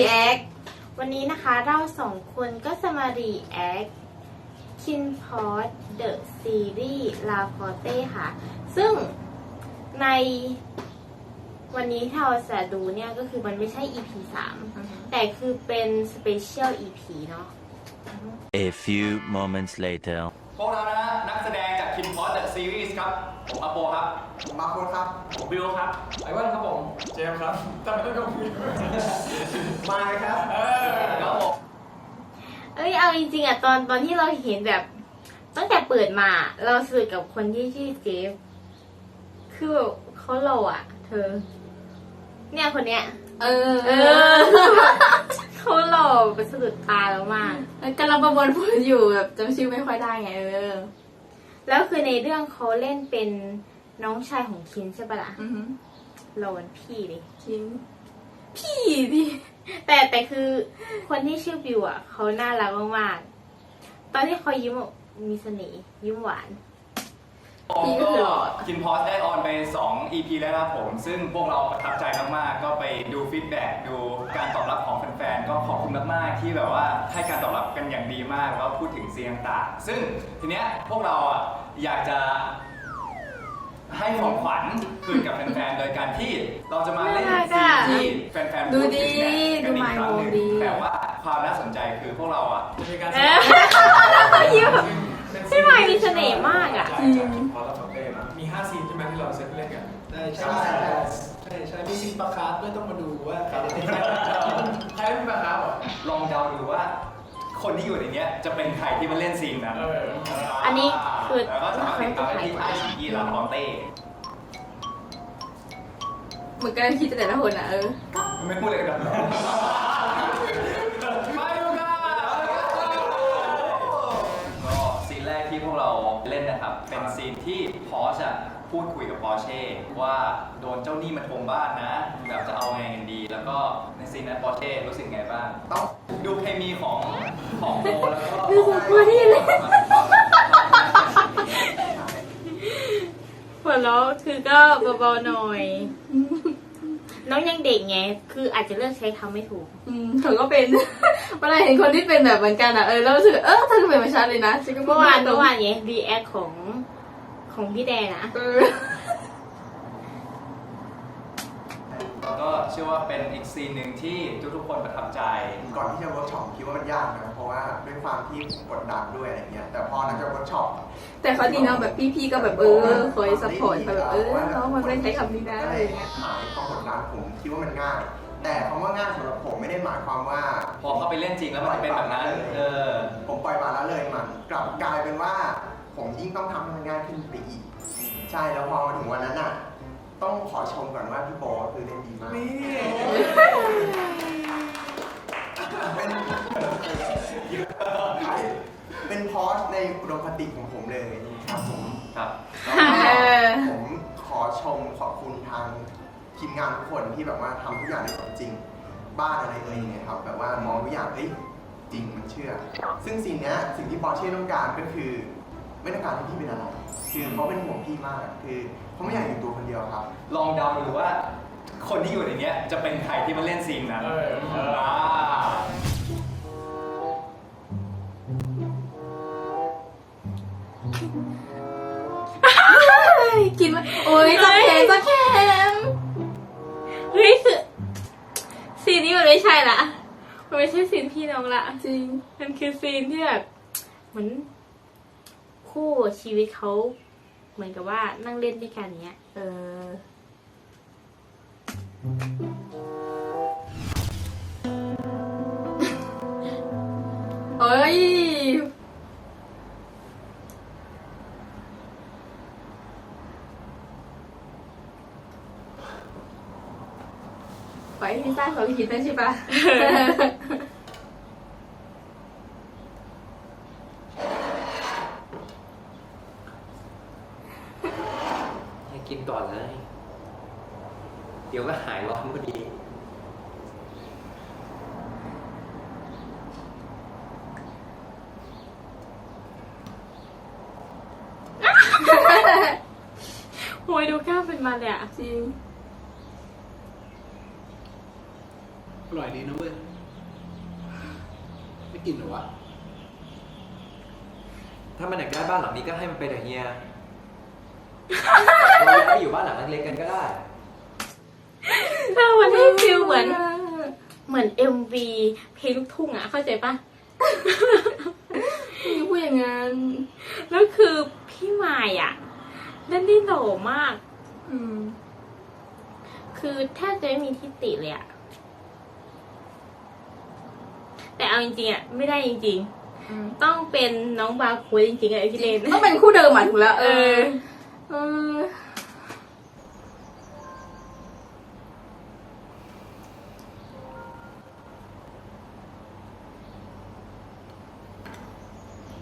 React วันนี้นะคะเราสองคนก็จะมา React Kin p o t The Series La Porte ค่ะ ซึ่งในวันนี้ที่เราจะดูเนี่ยก็คือมันไม่ใช่ EP 3 แต่คือเป็น Special EP เนาะ A few moments later. พวกเรานะฮะนักแสดงจากคินพอสเดอะซีรีส์ครับ ผมอโปครับผ มมาโค้ดครับ ผมบิวครับ ไอวันครับผม เจมส์ครับทำไมต้องมีมาครับเออครับผมเอ้ยเอาจริงๆอะตอนตอนที่เราเห็นแบบ ตั้งแต่เปิดมา เราสื่อกับคนที่ชื่อเจฟ คือแบบเขาโลอะเธอ เนี่ยคนเนี้ย เออ เออเขาหล่อเป็นสะดุดตาแล้วมากกำลังประมวลผลอยู่แบบจำชื่อไม่ค่อยได้ไงเออ แล้วคือในเรื่องเขาเล่นเป็น น้องชายของคินใช่ปะล่ะอือหือเราเป็นพี่เลยคิงพี่ดิแต่แต่คือคนที่ชื่อบิวอะเขาน่ารักมากๆตอนที่เขายิ้มอะมีเสน่ห์ยิ้มหวานพี่ก็คือหล่อคินพอสได้ออนไป 2 EP แล้วนะครับผม ซึ่งพวกเราประทับใจมากๆ ก็ไปดูฟีดแบ็กดูการตอบรับของแฟนๆ ก็ขอบคุณมากๆ ที่แบบว่าให้การตอบรับกันอย่างดีมาก แล้วก็พูดถึงเสียงต่างๆซึ่งทีเนี้ยพวกเราอะอยากจะ ให้ของขวัญคืนกับแฟนๆ โดยการที่เราจะมาเล่นน่ารักซีอะนที่แฟนๆดูพูดีถึงเนี่ยกันอีกครั้งหนึ่งดู My World ดี แต่ว่าความน่าสนใจคือพวกเราอะจะมีการเออยิ้มพี่ใหม่มีเสน่ห์มากอะจริงพอเราทำได้นะมี5ซีนใช่ไหมที่เราเซตเล่นกันใช่ใช่ใช่ใช่ใช่มีซีนปลาคาร์ฟด้วยต้องมาดูว่าใครจะเป็นใครเป็นปลาคาร์ฟเหรอลองเดาดูว่าคนที่อยู่ในเนี้ยจะเป็นใครที่มาเล่นซีนนั้นเอออัน นี้คือแล้วก็สามารถติดตามได้ที่ไอชีลาคอนเต้เหมือนกันคิดแต่ละคนอะเออ ไม่พูดเลยกันหรอมาดูกันก็ซีนแรกที่พวกเราเล่นนะครับ เป็นซีนที่พอชอะพูดคุยกับปอร์เช่ว่าโดนเจ้าหนี้มาทวงบ้านนะแบบจะเอาไงกันดี แล้วก็ในซีนนั้นปอร์เช่รู้สึกไงบ้าง ต้องดูเคมีของของโบแล้วก็ดูของโบนี่เลย หัวเราะคือก็เบาๆหน่อย น้องยังเด็กไง คืออาจจะเลือกใช้คำไม่ถูก อืมเธอก็เป็น เวลาเห็นคนที่เป็นแบบเหมือนกันอะเออแล้วรู้สึกเออเธอก็เป็นเหมือนฉันเลยนะฉันก็เมื่อวานตรเมื่งอวานเนี้ยรีแอคของของพี่แดนนะเออ แล้วก็ เชื่อว่าเป็นอีกซีนหนึ่งที่ทุกๆคนประทับใจ ก่อนที่จะเวิร์กช็อปคิดว่ามันยากนะเพราะว่าด้วยความที่ผมกดดันด้วยอะไรเงี้ยแต่พอหลังจากเวิร์กช็อปแต่เขาดีเนาะแบบพี่ๆก็แบบเออคอยซัพพอร์ตเขาแบบเออน้องมันไม่ใช้คำนี้นะอะไรอย่างเงี้ยหายความกดดันผมคิดว่ามันง่าย แต่คำว่าง่ายสำหรับผมไม่ได้หมายความว่าพอเข้าไปเล่นจริงแล้วมันจะเป็นแบบนั้นเออผมปล่อยมาแล้วเลยมันกลับกลายเป็นว่า ผมยิ่งต้องทำให้มันง่ายขึ้นไปอีก ใช่แล้วพอมาถึงวันนั้นน่ะ ต้องขอชมก่อนว่าพี่โบคือเล่นดีมากนี่เป็นเป็นพอสในอุดมคติของผมเลยครับผมครับเออผมขอชมขอบคุณทางทีมงานทุกคนที่แบบว่าทำทุกอย่างได้สมจริง บ้านอะไรเอ่ยเนี่ยครับแบบว่ามองทุกอย่างเฮ้ยจริงมันเชื่อ ซึ่งสิ่งเนี้ยสิ่งที่ปอร์เช่ต้องการก็คือ ไม่ต้องการให้พี่เป็นอะไร คือเขาเป็นห่วงพี่มากคือเขาไม่อยากอยู่ตัวคนเดียวครับ ลองเดาดูว่า คนที่อยู่ในเนี้ยจะเป็นใครที่มาเล่นซีนนั้นเออเอออ่ากินมาโอ้ยสักแขนสักแขนเฮ้ยคือซีนนี้มันไม่ใช่ละ มันไม่ใช่ซีนพี่น้องละ จริง มันคือซีนที่แบบเหมือน คู่ชีวิตเขาเหมือนกับว่านั่งเล่นด้วยกันเนี้ย เออ เฮ้ย ไปที่ใต้เขาคิดได้ใช่ปะ ให้กินก่อนเลย เดี๋ยวก็หายร้อนพอดี โอ้ย ดูกล้ามเป็นมันเลยอะจริง อร่อยดีนะเว้ยกินเหรอวะ ถ้ามันอยากได้บ้านหลังนี้ก็ให้มันไปเถอะเฮีย เราย้ายไปอยู่บ้านหลังเล็กๆกันก็ได้ ถ้ามันให้ฟิลเหมือน เหมือน MV เพลงลูกทุ่งอะเข้าใจปะ พี่พูดอย่างนั้น แล้วคือพี่มายอะเล่นได้หล่อมาก อืม คือแทบจะไม่มีทิฏฐิเลยอะแต่เอาจริงๆอะไม่ได้จริงอืมๆต้องเป็นน้องบาคุยจริงๆอะไอที่เล่นต้องเป็นคู่เดิมอะถูกแล้ว เอเอออเออ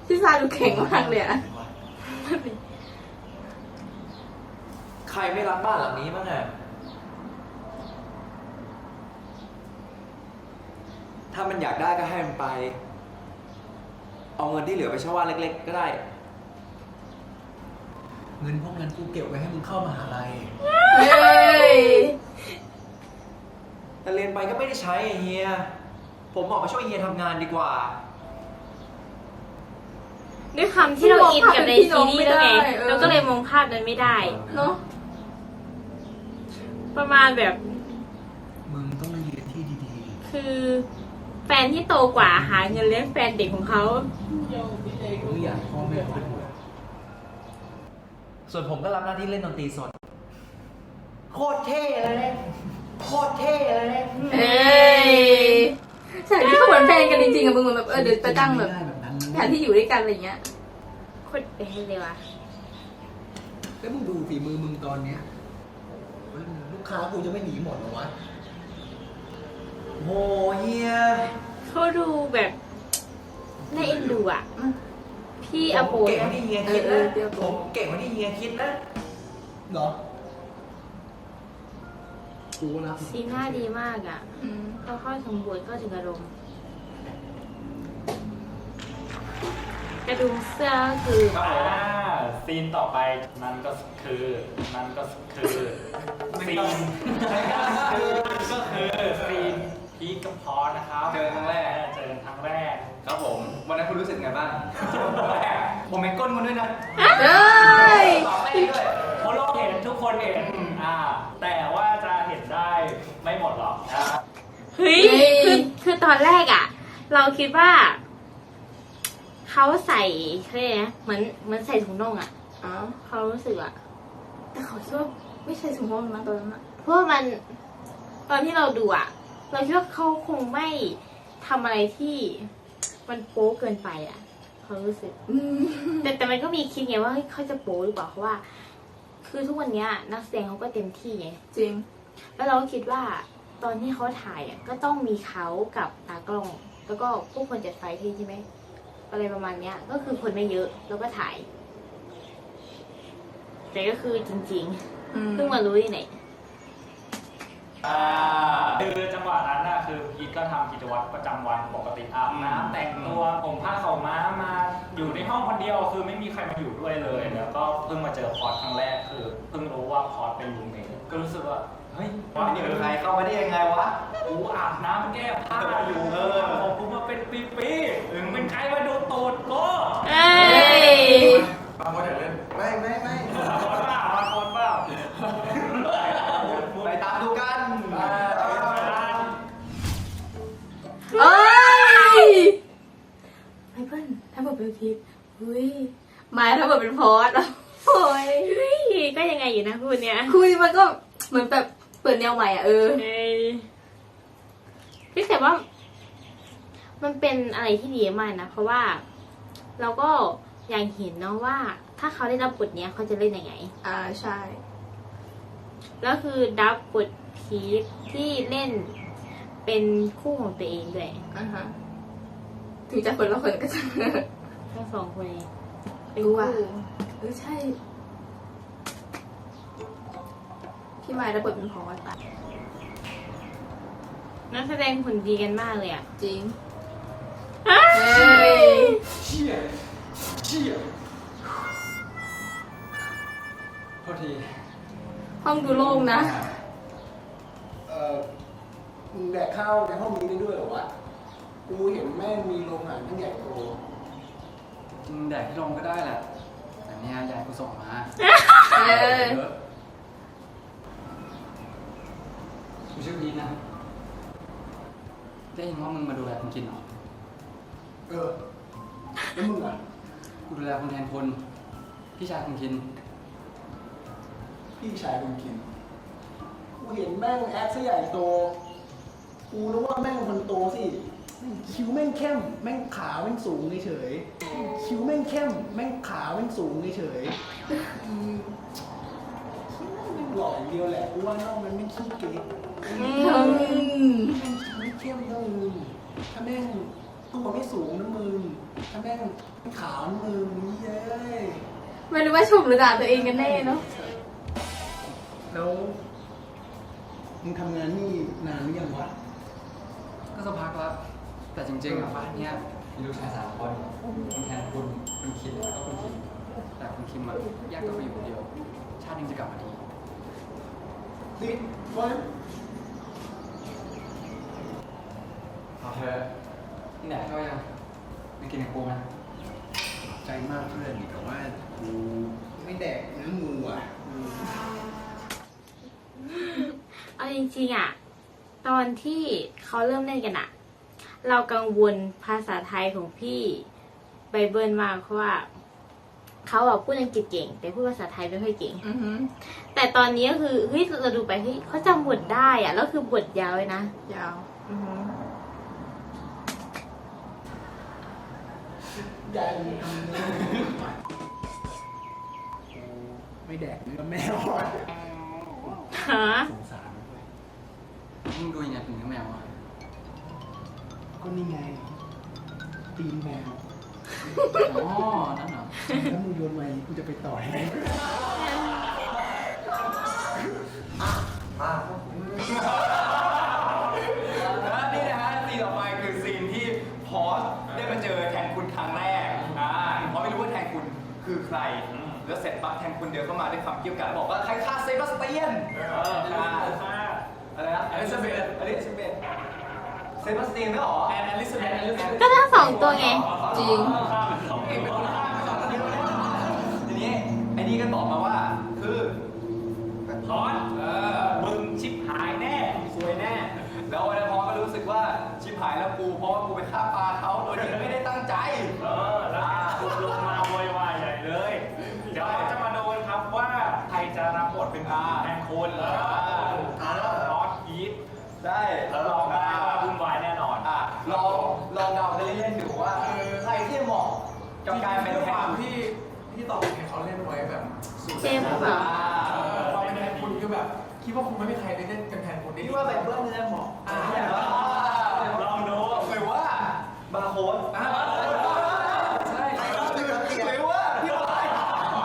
พี่ซาดูแข็งมากเลยอะ ใค รไม่รักบ้านหลังนี้บ้างอะถ้ามันอยากได้ก็ให้มันไป เอาเงินที่เหลือไปเช่าบ้านเล็ก ๆ ก็ได้ เงินพวกนั้นกูเก็บไว้ให้มึงเข้ามหาลัย เฮ้ย แต่เรียนไปก็ไม่ได้ใช้ไอ้เฮีย ผมออกมาช่วยเฮียทำงานดีกว่า ด้วยความที่เราอินกับในซีรีส์แล้วไงเออเราก็เลยมองภาพนั้นไม่ได้ เนาะ ประมาณแบบ มึงต้องเรียนที่ดีคือแฟนที่โตกว่าหาเงินเลี้ยงแฟนเด็กของเขา ๆมึงอยากให้พ่อแม่เขาเป็นห่วงส่วนผมก็รับหน้าที่เล่นดนตรีสด โคตรเท่เลยเนี่ยโคตรเท่เลยเนี่ยเอ้ยฉากที่เขาเหมือนแฟนกันจริงๆอะมึงเหมือนแบบเออเดี๋ยวไปตั้งแบบไม่ได้แบบนั้นแผนที่อยู่ด้วยกันอะไรเงี้ย โคตรเป๊ะเลยว่ะ แล้วมึงดูฝีมือมึงตอนเนี้ยเฮ้ย ลูกค้ากูจะไม่หนีหมดเหรอวะโหเฮียเขาดูแบบน่าเอ็นดูอะ พี่อโปผมเก่งกนะว่าที่เฮียคิดเอนะอเดี๋ยวผมเก่งกว่าที่เฮียคิดนะเหรอกูก็รักมึงซีหน้าดีมากอะอืมเขาเข้าสมบูรณ์ก็ถึงอารมณ์ กระดุมเสื้อก็คือครับผมอ่า ซีนต่อไปนั่นก็คือนั่นก็คือซีนนั่นก็คือนั่นก็คือซีนพีคกับพอสนะครับเจอครั้งแรก เจอกันครั้งแรกครับผมวันนั้นคุณรู้สึกไงบ้างผมเป็นก้นคุณด้วยนะเอ้ยตอบไม่ด้วยคนโลกเห็นทุกคนเห็นอ่าแต่ว่าจะเห็นได้ไม่หมดหรอกนะเฮ้ยเฮ้ยคือคือตอนแรกอะ เราคิดว่า เขาใส่เขาเรียกอะไรนะเหมือนเหมือนใส่ถุงน่องอะอ๋อเขารู้สึกอะ แต่เขาคิดว่าไม่ใช่ถุงน่องนะตอนนั้นอะเพราะว่ามัน ตอนที่เราดูอะ เราคิดว่าเขาคงไม่ทำอะไรที่มันโป๊เกินไปอะเขารู้สึก อืมแต่แต่มันก็มีคิดไงว่าเฮ้ยเขาจะโป๊หรือเปล่าเพราะว่า คือทุกวันเนี้ย นักแสดงเขาก็เต็มที่ไง จริง แล้วเราก็คิดว่าตอนที่เขาถ่ายอะก็ต้องมีเขากับตากล้อง แล้วก็พวกคนจัดไฟที่ใช่ไหม อะไรประมาณเนี้ย ก็คือคนไม่เยอะแล้วก็ถ่าย แต่ก็คือจริงอืมๆเพิ่งมารู้ที่ไหนอ่าคือจังหวะนั้นน่ะคือพีทก็ทำกิจวัตรประจำวันปกติอาบน้ำแต่งตัวผมผ้าขาวม้ามาอยู่ในห้องคนเดียวคือไม่มีใครมาอยู่ด้วยเลย แล้วก็เพิ่งมาเจอพอร์ตครั้งแรกคือ เพิ่งรู้ว่าพอร์ตเป็นรูมเมทก็รู้สึกว่า เฮ้ยว่านี่เป็นใครเข้ามาได้ยังไงวะ กูอาบน้ำแก้ผ้าอยู่เออผมกูมาเป็นปีๆมึงเป็นใครมาดูตูดกูเอ้ยบางคนอยากเล่นไม่ไม่ไม่มาคนเปล่ามาคนเปล่าไปตามดูกันเอ้ยไมเปิ้ลถ้าบอกเป็นพีทเฮ้ยมาถ้าบอกเป็นพอสโอ้ยเฮ้ยก็ยังไงอยู่นะพูดเนี้ยคุยมันก็เหมือนแบบเปิดแนวใหม่อะเออเฮ้ยพี่แต่ว่า มันเป็นอะไรที่ดีมากนะ เพราะว่าเราก็อยากเห็นเนาะว่า ถ้าเขาได้รับบทเนี้ยเขาจะเล่นยังไง อ่าใช่ แล้วคือดับบทพีคที่เล่นเป็นคู่ของตัวเองด้วยอ่าฮะถึงจะคนละคนก็จะทั้งสองคนเองเป็นรู้คู่ว่าเออใช่ พี่ไม้ระเบิดเป็นพอสปะนักแสดงผลดีกันมากเลยอะ จริงเฮ้เฮ้ยยเชี่ยเชี่ยโทษทีห้องดูโล่งนะ เอ่อมึงแดกข้าวในห้องนี้ได้ด้วยเหรอวะ กูเห็นแม่งมีโรงอาหารทั้งใหญ่โตจริงแดกที่ลงก็ได้แหละแต่เนี่ยยายกูส่งมาเออ เยอะ กูชื่อพีทนะได้ยินว่ามึงมาดูแลคนกินเหรอ เออ แล้วมึงอะ กูดูแลคนแทนคน พี่ชายคนกิน พี่ชายคนกิน กูเห็นแม่งแอคซะใหญ่โต กูนึกว่าแม่งคนโตสิแม่งคิ้วแม่งเข้ม แม่งขาแม่งสูงเฉยๆคิ้วแม่งเข้ม แม่งขาแม่งสูงเฉยๆอืมคิ้วแม่งหล่ออย่างเดียวแหละ กูว่านอกมันไม่ขี้เก๊กอืม ไม่เข้มนะมึงถ้าแม่งตัวไม่สูงนะมึงถ้าแม่งขาวนะมึงเย้ยไม่รู้ว่าชมหรือด่าตัวเองกันแน่เนาะแล้วมึงทำงานนี่นานหรือยังวะก็สักพักแล้วแต่จริงๆอะบ้านเนี้ยมีลูกชายสามคนคนแทนคุณคุณคิดแล้วก็คุณคิมแต่คุณคิมอะแยกตัวไปอยู่คนเดียว ชาติหนึงจะกลับมาดี นี่วัน เอาเธอะนี่แหละก็ยังไม่กินกับกูนะใจมากเพื่อนแต่ว่ากูไม่แดกเนื้องูอะเอาจริงๆอะตอนที่เขาเริ่มเล่นกันอะเรากังวลภาษาไทยของพี่ไบเบิลมากเพราะว่า เขาอะพูดอังกฤษเก่ง แต่พูดภาษาไทยไม่ค่อยเก่ง อือหือแต่ตอนนี้ก็คือเฮ้ยเราดูไปเฮ้ยเขาจำบทได้อะแล้วคือบทยาวเลยนะ ยาว อือหือ ใหญ่ทำเนื้องูอะกูไม่แดกเนื้อแมวอะฮะสงสารมันด้วยมึงดูยังไงถึงเนื้อแมวอะก็นี่ไงตีนแมวอ๋อนั่นเหรอแล้วมึงโยนมาอย่างนี้กูจะไปต่อยให้มา ใคร แล้วเสร็จปั๊บแทนคุณเดินเข้ามาด้วยความเกรี้ยวกราดบอกว่าใครฆ่าเซบาสเตียนเออฆ่าอะไรนะอลิซาเบธอลิซาเบธเซบาสเตียนไม่หรอแอนอลิซาเบธก็ทั้งสองตัวไง จริงเองเป็นคนฆ่ามาสองคนเดียวเลยทีนี้ไอ้นี่ก็ตอบมาว่า กับการเป็นด้วยแทความนที่ที่ตอบเนี่ยเขาเล่นไว้แบบสุดเจมส์เปล่าเออเราเป็นแทนคุณคือแบบ คิดว่าคงไม่มีใครได้เล่นเป็นแทนคุณได้พี่ว่าแบบเบิ้ลเนี่ยเหมาะอ่าลองดูหรือว่าบาร์โค้ดอ่าใช่หรือว่าพี่บอย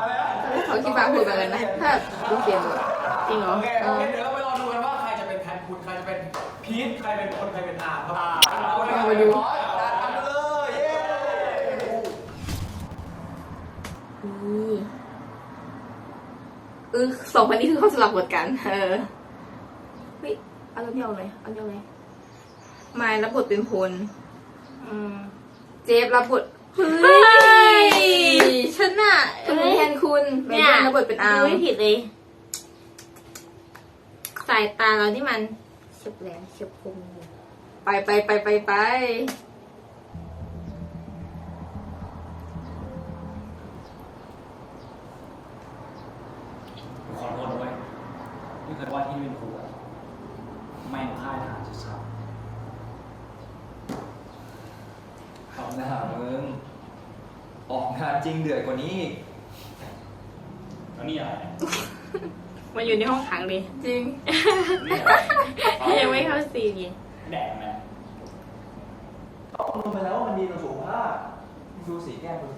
อะไรนะเขาคิดบางพูดแบบนั้นนะถ้าดูเกมดูอะจริงเหรอโอเคโอเคเดี๋ยวเราไปรอดูกันว่าใครจะเป็นแทนคุณใครจะเป็นพีทใครเป็นคนใครเป็นอาร์มครับเอามาดู ดันกันเลยเย้ นี่ เออสองคนนี้คือเขาสลับบทกันเออเฮ้ยเอาเรื่องเลยเอาเรื่องเลยมายรับบทเป็นพลอืมเจฟรับบทเฮ้ยฉันน่ะเป็นแทนคุณเบเนี่ยนรับบทเป็นอาร์ดูมไม่ผิดเลยสายตาเรานี่มันเฉียบแหลมเฉียบคมเลยไปไปไปไปไป ขอโทษด้วยไม่เคยว่าที่นี่เป็นครูอะแม่งค่ายทหารชัด ทำหน้ามึง ออกงานจริงเดือดกว่านี้อีก ๆแล้วนี่อะไร มันอยู่ในห้องขังดิ จริง ยังไม่เข้าซีนไง แดกแม่ง ต้องลงไปแล้วว่ามันดีต่อสุขภาพดูสีแก้มดู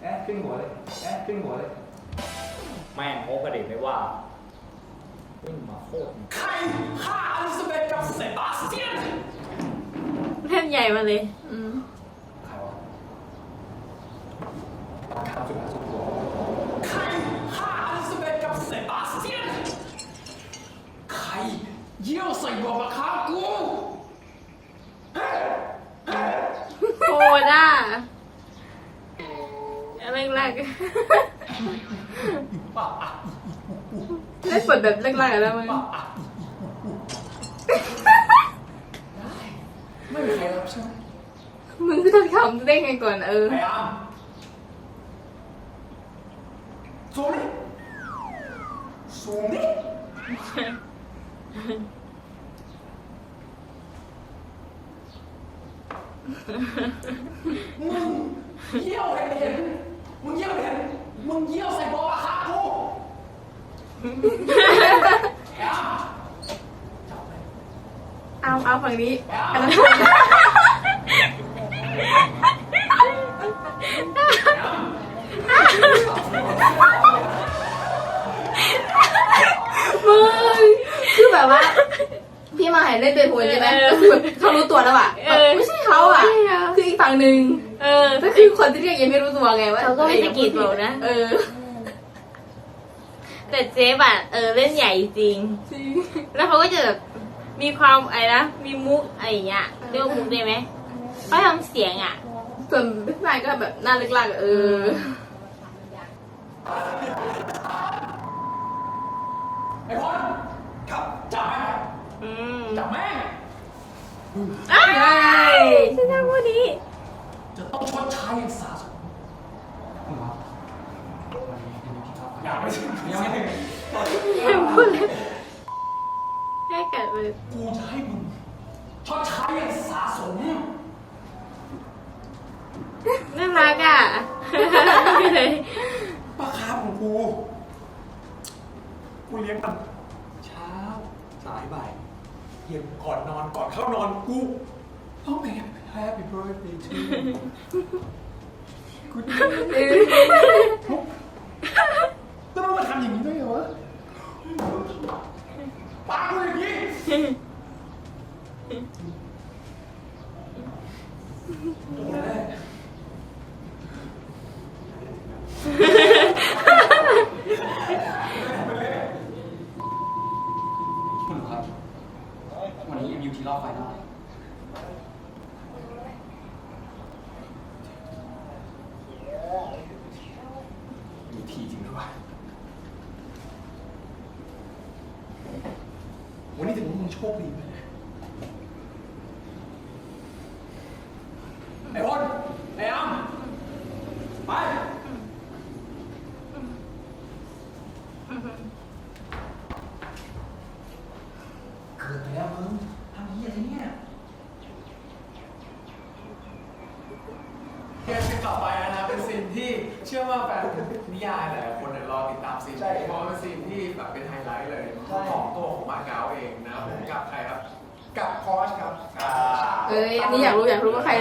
แอะขึ้นหัวเลยแอะ ขึ้นหัวเลย แม่งโมกระเด็นไม่ว่าวิ่งมาโคตรใครฆ่าอลิซาเบธกับเซบาสเตียนเล่นใหญ่มาเลยอืมใครวะข้าวสุดสุดหัวใครฆ่าอลิซาเบธกับเซบาสเตียน ใครเยี่ยวใส่บ่อมะขามกูเฮ้ย ดอะแร กแรกเล่นบทแบบแรกๆแล้วมั้งไม่มีใครรับใช่ไหมมึงก็ต้องทำได้ไงก่อนเออไอ้อามสูงนี่สูงนี่มึงเยี่ยวเห็นเห็น มึงเยี่ยวเห็นมึงเยี่ยวใส่บอลอะครับกูไอ้อามจับไปเอาเอาฝั่งนี้ไอ้อามอันนั้นมึงคือแบบว่า พี่มาให้เล่นเป็นหัวใช่ไหมก็คือแบบเขารู้ตัวแล้วอะแบบไม่ใช่เขาอะ คืออีกฝั่งหนึ่ง เออก็คือคนที่เรียกยังไม่รู้ตัวไงว่าเขาก็ไม่สะกิดเรานะ เออ แต่เจ๊บอะเออเล่นใหญ่จริง จริง แล้วเขาก็จะแบบมีความอะไรนะ มีมุกอะไรอย่างเงี้ยเรียกว่ามุกได้ไหมเขาทำเสียงอะ ส่วนพี่นายก็แบบหน้าเล็กๆอะเออไอ้พลครับจับแม่งอืมจับแม่งอ้ายฉันจำพูดนี้ จะต้องชดใช้อย่างสาสมคุณครับวันนี้ยังมีที่รับอย่าไปถึงยังไม่ถึงไม่พูดเลยแค่กัดเลยกูจะให้มึงชดใช้อย่างสาสมน่ารักอะเลยปลาคาร์ฟของกู กูเลี้ยงมันเช้าสายบ่ายเย็นก่อนนอนก่อนเข้านอนกูต้องเพลง Happy Birthday to you กูแล้วมันมาทำอย่างนี้ได้ไงวะปากกูอย่างนี้โดนแน่คุณครับวันนี้ยังมีที่รอบไฟนอล มีทีจริงด้วยวะวันนี้ถือว่ามึงโชคดีไปเลยไอ้พลไอ้อ้ำไป เกิดไปแล้วมึงทำเหี้ยอะไรเนี่ยเกมที่ต่อไปนะเป็นซีนที่เชื่อว่าแฟนนิยายหลายคนเนี่ยรอติดตามซีนนี้เพราะว่าเป็นซีนที่แบบเป็นไฮไลท์เลยของตัวของมาเก๊าเองนะผมกับใครครับ กับพอชครับ เอ้ยอันนี้อยากรู้อยากรู้ว่าใคร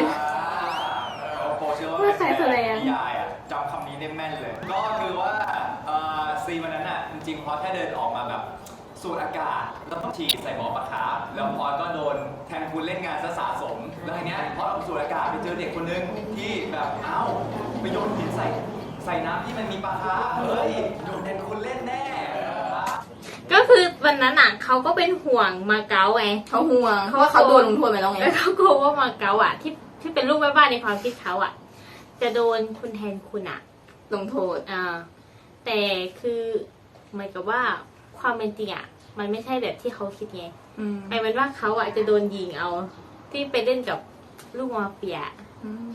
โปรเชื่อว่า ว่าใครแสดง นิยายอะจำคำนี้ได้แม่นเลย ก็คือว่าเอ่อซีนวันนั้นอะจ ริงๆพอแค่เดินออกมาแบบสูดอากาศแล้วต้องฉีดใส่หมอปะขาแล้วพอก็โดนแทนคุณเล่นงานซะสะสม แล้วทีเนี้ยพอเอาสูดอากาศไปเจอเด็กคนนึงที่แบบเอ้าไปโยนหินใส่ใส่น้ำที่มันมีปลาคาร์ฟเฮ้ยโดนแทนคุณเล่นแน่ ก็คือวันนั้นอะเขาก็เป็นห่วงมาเก๊าไง เขาห่วงเพราะว่าเขาโดนลงโทษไปแล้วไง แล้วเขากลัวว่ามาเก๊าอะที่ที่เป็นลูกแม่บ้านในความคิดเขาอะ จะโดนคุณแทนคุณอะลงโทษ อ่าแต่คือ เหมือนกับว่าความเป็นจริงอะ มันไม่ใช่แบบที่เขาคิดไงอืมกลายเป็นว่าเขาอะจะโดนยิงเอา ที่ไปเล่นกับลูกมาเฟียอืม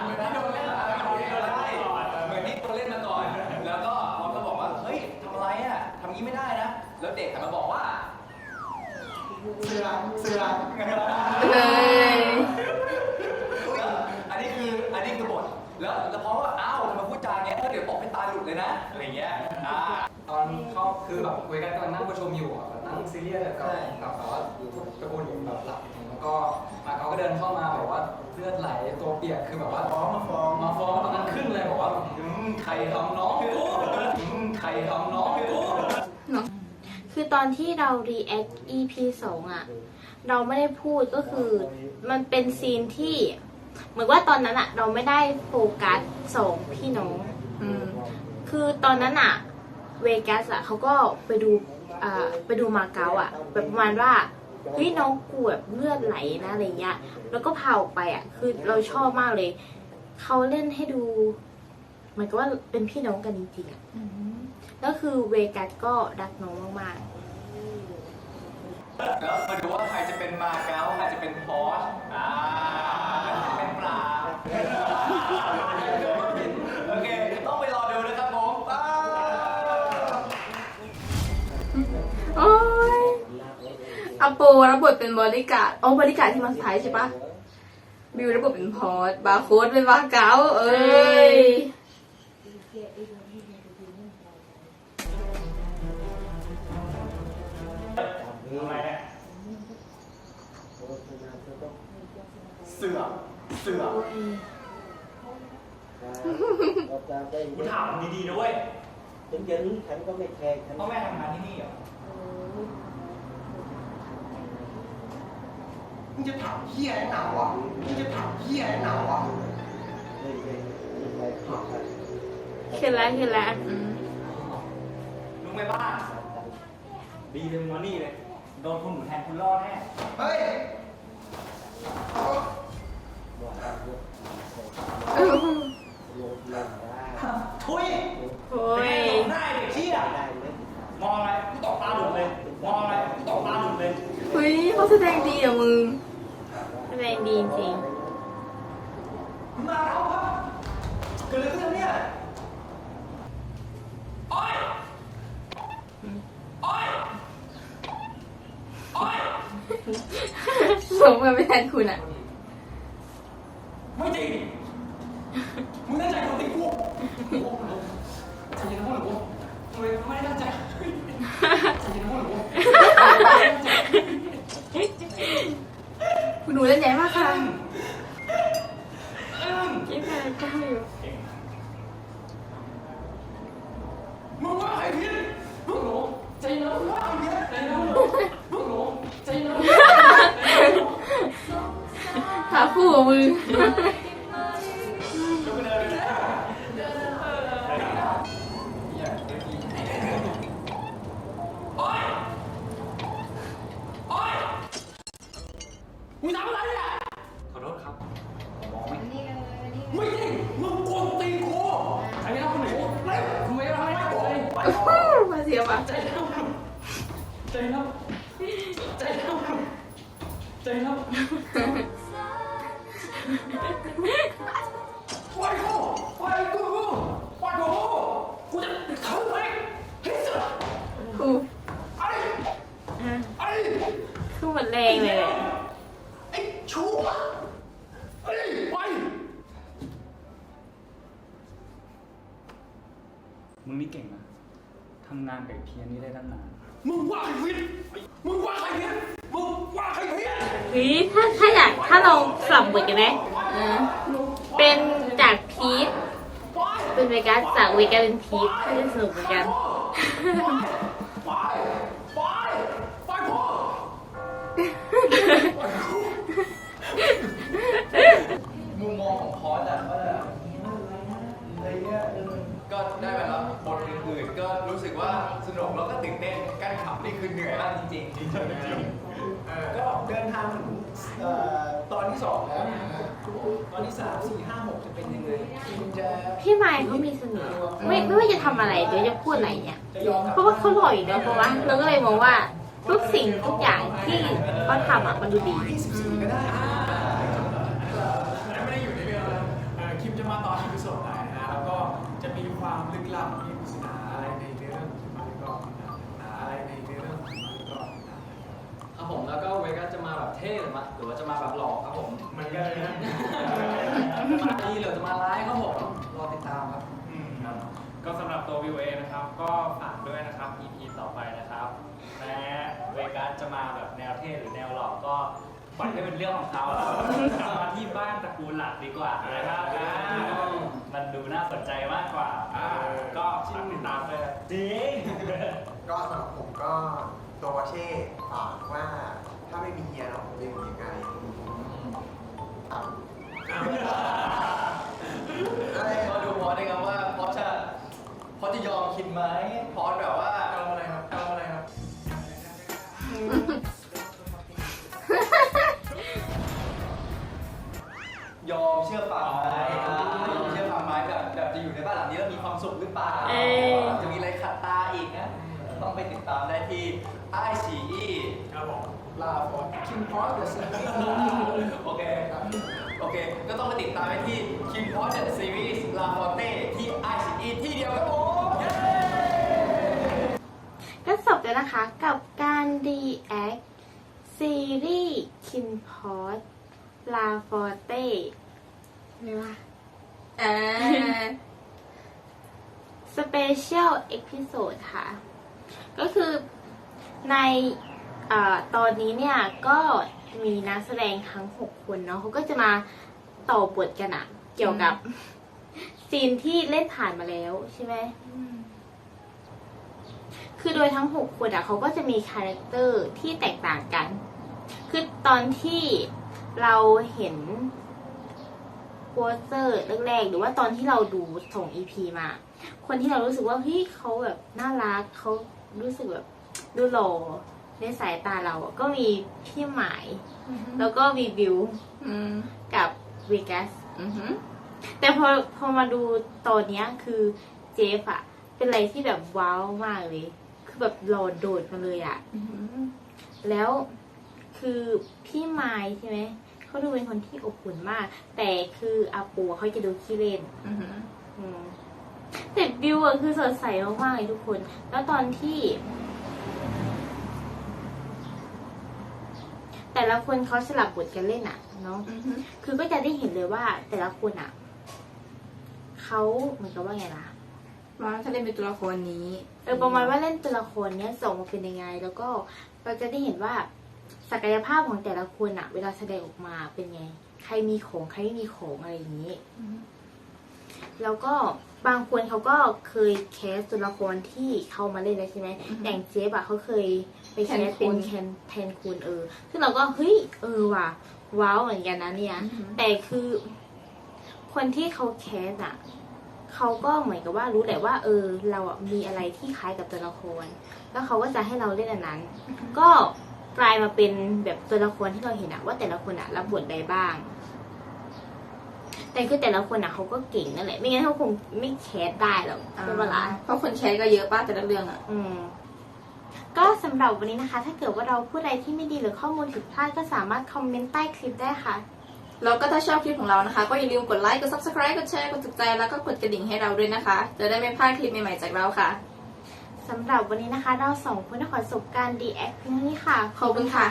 เหมือนที่โดนเล่นมาก่อนเหมือนที่โดนเล่นมาก่อน แล้วก็พอก็บอกว่า เฮ้ยทำอะไรอะทำงี้ไม่ได้นะ แล้วเด็กหันมาบอกว่า เสือเสือเลย อันนี้คือ อันนี้คือบท แล้วแล้วพอว่าอ้าวทำไมพูดจาเงี้ยเดี๋ยวบอกให้ตาหลุดเลยนะอะไรเงี้ยอ่าตอนเขาคือแบบคุยกันกำลังนั่งประชุมอยู่อะแบบนั่งซีเรียสกับกับแบบว่าตะโกนอยู่แบบหลับแล้วก็มาเขาก็เดินเข้ามาแบบว่าเลือดไหลตัวเปียกคือแบบว่าฟ้องมาฟ้องมาฟ้องตอนนั้นขึ้นเลยบอกว่าอืมใครทำน้องกูอืมใครทำน้องกูคือตอนที่เรา react EP สองอะเราไม่ได้พูดก็คือมันเป็นซีนที่ เหมือนว่าตอนนั้นอะเราไม่ได้โฟกัสสองพี่น้อง อืม คือตอนนั้นอะเวกัสอะเขาก็ไปดูอ่าไปดูมาเก๊าอะแบบประมาณว่าเฮ้ยน้องกูแบบเลือดไหลนะอะไรเงี้ย แล้วก็พาออกไปอะคือเราชอบมากเลย เขาเล่นให้ดูเหมือนกับว่าเป็นพี่น้องกันจริงๆอะแล้วคือเวกัสก็รักน้องมากๆ แล้วมาดูว่าใครจะเป็นมาเก๊าใครจะเป็นพอสอ่า อาโปรับบทเป็นบริการดอ๋อบริการดที่มาสุดท้ายใช่ปะบิวรับบทเป็นพอสบาร์โค้ดเป็นบาร์เก้าเอ้ยทำไมเนี่ยเสือกเสือกกูถามมึงดีๆนะเว้ยถึงจะรู้ฉันก็ไม่แคร์ฉันพ่อแม่ทำงานที่นี่เหรอ มึงจะถามเฮียไอ้หนาวะมึงจะถามเฮียไอ้หนาวะไม่ใช่ไม่ใช่ผิดครับคือแล้วคือแล้วอืมลุงไปบ้านดีเลยมึงมานี่เลยโดนคุณหนูแทนคุณรอดแน่เฮ้ยบอกตามยศอื้อลงลงได้ทุยโอ้ยหน้าเด็กเชี่ยได้ไหมมองอะไรกูตกตาหลุดเลย มองอะไรกูตกตาหลุดเลยเฮ้ยเขาแสดงดีอะมึง แสดงดีจริง มาแล้วครับเกิดอะไรขึ้นเนี่ยโอ๊ยโอ๊ยโอ๊ยสมกับไม่แทนคุณอะ ไม่จริงมึงตั้งใจโดนตีกูใจเย็นนะพวกหนูทำไมไม่ได้ตั้งใจใจเย็นนะพวกหนู คุณหนูเล่นใหญ่มากค่ะที่พาเก้าอยู่มึงว่าใครผิดพวกหนูใจเย็นนะมึงว่าใครผิดใจเย็นนะพวกหนูใจเย็นนะหาคู่กับมือ ใจเร็วใจเร็วใจเร็วปล่อยกูปล่อยกูปล่อยกูกูจะทำอะไรให้สุดครูไอ้ไอ้คือหมดแรงเลยไอ้ชั่วไอ้ไปมึงนี่เก่งนะทำงานกับไอ้เพียนนี่ได้ตั้งนาน มึงว่าใครผิดมึงว่าใครผิดมึงว่าใครผิดเฮ้ยถ้าถ้าอยากถ้าลองสลับบทกันไหมเออเป็นจากพีทเป็นเวกัสจากเวกัสเป็นพีทก็จะสนุกเหมือนกัน นี่คือเหนื่อยมากจริงๆจริงๆจริงๆเออก็เดินทางถึงเอ่อตอนที่สองแล้วนะฮะตอนที่สามสี่ห้าหกจะเป็นยังไงคุณจะพี่ไมค์เขามีเสน่ห์ไม่ไม่ว่าจะทำอะไรหรือจะพูดอะไรเนี่ย จะยอมกลับเพราะว่าเขาหล่ออยู่แล้วเพราะว่าเราก็เลยมองว่าทุกสิ่งทุกอย่างที่เขาทำอะมันดูดีก็ได้อัน ตัววิวเอนะครับ ก็ฝากด้วยนะครับ EP ต่อไปนะครับ แม้เวกัสจะมาแบบแนวเท่หรือแนวหลอกก็ปล่อยให้เป็นเรื่องของเขาแล้วกลับมาที่บ้านตระกูลหลักดีกว่านะครับอ่ามันดูน่าสนใจมากกว่าอ่าก็ฝากติดตามด้วยจริง ก็สำหรับผมก็ตัววาเช่ฝากว่าถ้าไม่มีเฮียเราผมจะอยู่ยังไงครับอะไรมาดูพอสได้ครับว่า พอสจะพอสจะยอมคิดไหมพอสแบบว่าทำอะไรครับทำอะไรครับพยอมเชื่อฟังไหมอ่ายอมเชื่อฟังไหมแบบแบบจะอยู่ในบ้านหลังนี้แล้วมีความสุขหรือเปล่าเออจะมีอะไรขัดตาอีกนะ ต้องไปติดตามได้ที่ i อ e ครับผมลาฟอร์ดคิมพอสเดอะซีรีส์โอเคโอเค ก็ต้องไปติดตามได้ที่ Kim p o s t Series La Forte บแล้วนะคะกับการ react ซีรีส์ Kin p o t La Forte ไม่ว่าอ่า Special Episode ค่ะ ก็คือในเออตอนนี้เนี่ยก็มีนักแสดงทั้ง6คนเนาะเขาก็จะมาต่อบทกันอะเกี่ยวกับซีนที่เล่นผ่านมาแล้วใช่ไหม คือโดยทั้ง 6 คนอะเขาก็จะมีคาแรคเตอร์ที่แตกต่างกัน คือตอนที่เราเห็นโปสเตอร์แรกๆ หรือว่าตอนที่เราดูส่ง EP มา คนที่เรารู้สึกว่าเฮ้ยเขาแบบน่ารักเขารู้สึกแบบดูหล่อในสายตาเราอะก็มีพี่หมาย แล้วก็วีวิวอืมกับวีกัสอือหือแต่พอพอมาดูตอนเนี้ยคือเจฟอะเป็นอะไรที่แบบว้าวมากเลยคือ แบบหล่อโดดมาเลยอะอือหือแล้วคือพี่ไม้ใช่ไหม เขาดูเป็นคนที่อบอุ่นมาก แต่คืออาปูเขาจะดูขี้เล่นอือหืออืมแต่บิวอะคือสดใสมากๆเลยทุกคน แล้วตอนที่ แต่ละคนเขาสลับบทกันเล่นอะเนาะอือหือคือก็จะได้เห็นเลยว่า แต่ละคนอะเขาเหมือนกับว่าไงล่ะว่าถ้าเล่นเป็นตัวละครนี้เออประมาณว่าเล่นตัวละครเนี้ยส่งมาเป็นยังไง แล้วก็เราจะได้เห็นว่าศักยภาพของแต่ละคนอะเวลาแสดงออกมาเป็นไง ใครมีของใครไม่มีของอะไรอย่างนี้อืมแล้วก็บางคนเขาก็เคยแคสตัวละครที่เข้ามาเล่นแล้วใช่ไหมอย่างเจฟอะเขาเคยไปแคสเป็นแคนแทนคูนเออ ซึ่งเราก็เฮ้ยเออว่ะว้าวเหมือนกันนะเนี่ย แต่คือคนที่เขาแคสอะ เขาก็เหมือนกับว่ารู้แหละว่า เออ เราอะมีอะไรที่คล้ายกับตัวละคร แล้วเขาก็จะให้เราเล่นอันนั้น ก็กลายมาเป็นแบบตัวละครที่เราเห็นอะว่าแต่ละคนอะรับบทใดบ้าง แต่คือแต่ละคนอะเขาก็เก่งนั่นแหละ ไม่งั้นเขาคงไม่แคสได้หรอกใช่ปะล่ะเพราะคนแชร์ก็เยอะป้าแต่ละเรื่องอะอืมก็สำหรับวันนี้นะคะ ถ้าเกิดว่าเราพูดอะไรที่ไม่ดีหรือข้อมูลผิดพลาดก็สามารถคอมเมนต์ใต้คลิปได้ค่ะ แล้วก็ถ้าชอบคลิปของเรานะคะ ก็อย่าลืมกดไลค์กด subscribe กดแชร์กดถูกใจแล้วก็กดกระดิ่งให้เราด้วยนะคะ จะได้ไม่พลาดคลิปใหม่ๆจากเราค่ะสำหรับวันนี้นะคะ เราสองคนต้องขอจบการดีแอคเพียงเท่านี้ค่ะ ขอบคุณค่ะ